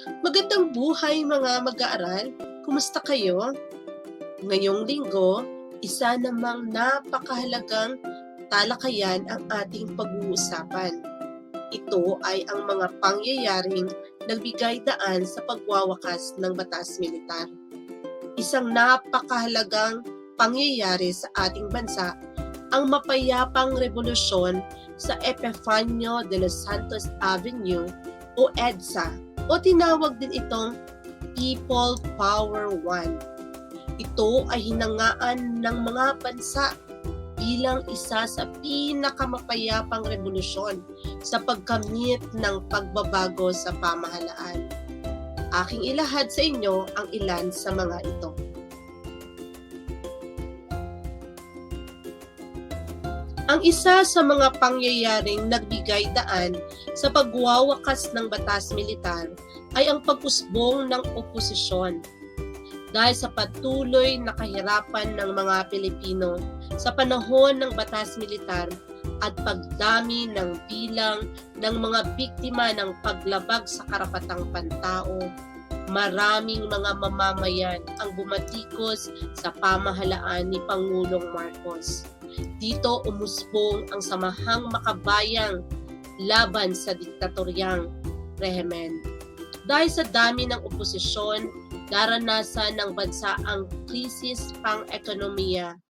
Magandang buhay mga mag-aaral. Kumusta kayo? Ngayong linggo, isa namang napakahalagang talakayan ang ating pag-uusapan. Ito ay ang mga pangyayaring nagbigay daan sa pagwawakas ng batas militar. Isang napakahalagang pangyayari sa ating bansa ang mapayapang revolusyon sa Epifanio de los Santos Avenue o EDSA o tinawag din itong People Power One. Ito ay hinangaan ng mga bansa bilang isa sa pinakamapayapang revolusyon sa pagkamit ng pagbabago sa pamahalaan. Aking ilahad sa inyo ang ilan sa mga ito. Ang isa sa mga pangyayaring nagbigay daan sa pagwawakas ng batas militar ay ang pagpusbong ng oposisyon. Dahil sa patuloy na kahirapan ng mga Pilipino sa panahon ng batas militar at pagdami ng bilang ng mga biktima ng paglabag sa karapatang pantao, maraming mga mamamayan ang bumatikos sa pamahalaan ni Pangulong Marcos. Dito umusbong ang samahang makabayang laban sa diktatoryang rehimen. Dahil sa dami ng oposisyon, naranasan ng bansa ang krisis pang-ekonomiya